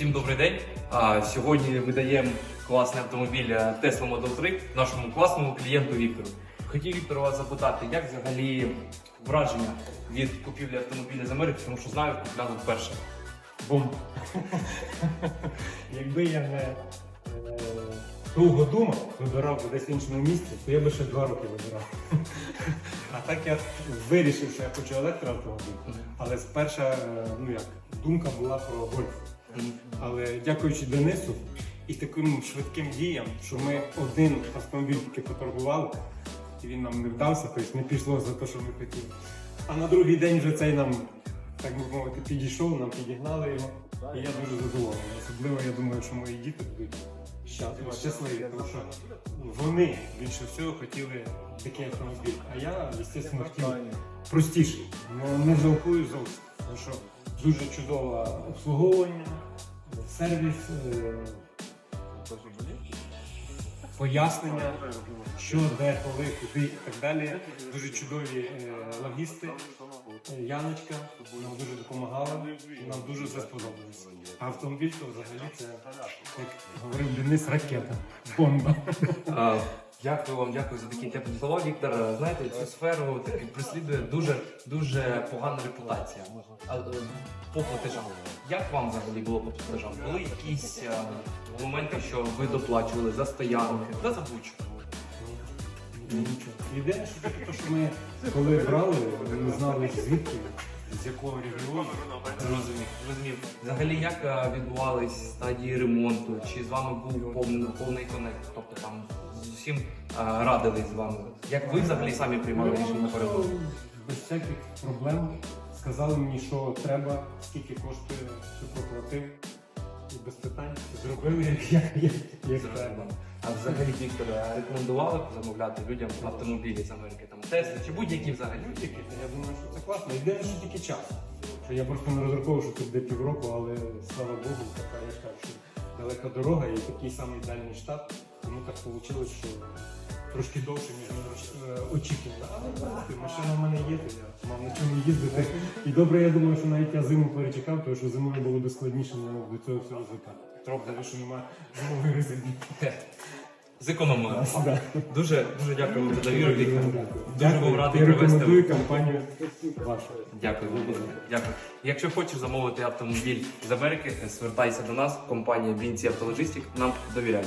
Всім добрий день. А, сьогодні видаємо класний автомобіль е, Tesla Model 3 нашому класному клієнту Віктору. Хотів Віктор вас запитати, як взагалі враження від купівлі автомобіля з Америки, тому що знаю, купляли вперше. Бомба. Якби я не е, довго думав, вибирав би десь в іншому місці, то я би ще два роки вибирав. А так я вирішив, що я хочу електроавтомобіль. Але сперша е, ну як, думка була про гольф. Але дякуючи Денису і таким швидким діям, що ми один автомобіль тільки поторгували, і він нам не вдався, тобто не пішло за те, що ми хотіли. А на другий день вже цей нам, так би мовити, підійшов, нам підігнали його. І я дуже задоволений. Особливо я думаю, що мої діти будуть щасливі, щасливі, тому що вони більше всього хотіли такий автомобіль. А я, звісно, хотів простіший. Ну, не жалкую зовсім. Дуже чудове обслуговування, сервіс, е, пояснення, що, де, коли, куди і так далі. Дуже чудові е, логісти. Е, Яночка нам дуже допомагала, нам дуже все сподобалося. А автомобіль то взагалі це, як говорив Денис, ракета, бомба. Дякую вам, дякую за такі теплі слова. Віктор, знаєте, цю сферу таки преслідує дуже дуже погана репутація. А, е, По платежам. Як вам взагалі було по платежам? Були якісь е, моменти, що ви доплачували за стоянки, за забучку? Нічого. Єдине, що таке, то, що ми коли брали, ми не знали звідки, з якого регіону. Зрозумів, зрозумів. Взагалі, як е, відбувались стадії ремонту? Чи з вами був повний, повний конект? Тобто там з усім е, радились з вами? Як ви взагалі самі приймали рішення напередодні? Ну, Без всяких проблем. Сказали мені, що треба, скільки коштує, що проплатив. І без питань зробили, як, як, як, як треба. А взагалі, Віктор, рекомендували замовляти людям автомобілі з Америки, там Тесли чи будь-які взагалі? Тільки, я думаю, що це класно. Єдине, що тільки час. Що я просто не розраховував, що це буде півроку, але слава Богу, така я ж кажу, що далека дорога і такий самий дальній штат. Тому так вийшло, що трошки довше, ніж ми е, очікували. Але машина в мене є, то я мав на чому їздити. І добре, я думаю, що навіть я зиму перечекав, тому що зимою було би складніше мог до цього всього звикати. Трохи, що немає зимової резини. Зекономили. Дуже дуже дякую за довіру, Віктор. Дуже був радий Я привезти. компанію вашу. Дякую. Дякую. Якщо хочеш замовити автомобіль з Америки, звертайся до нас, компанія BNC Автологістик нам довіряє.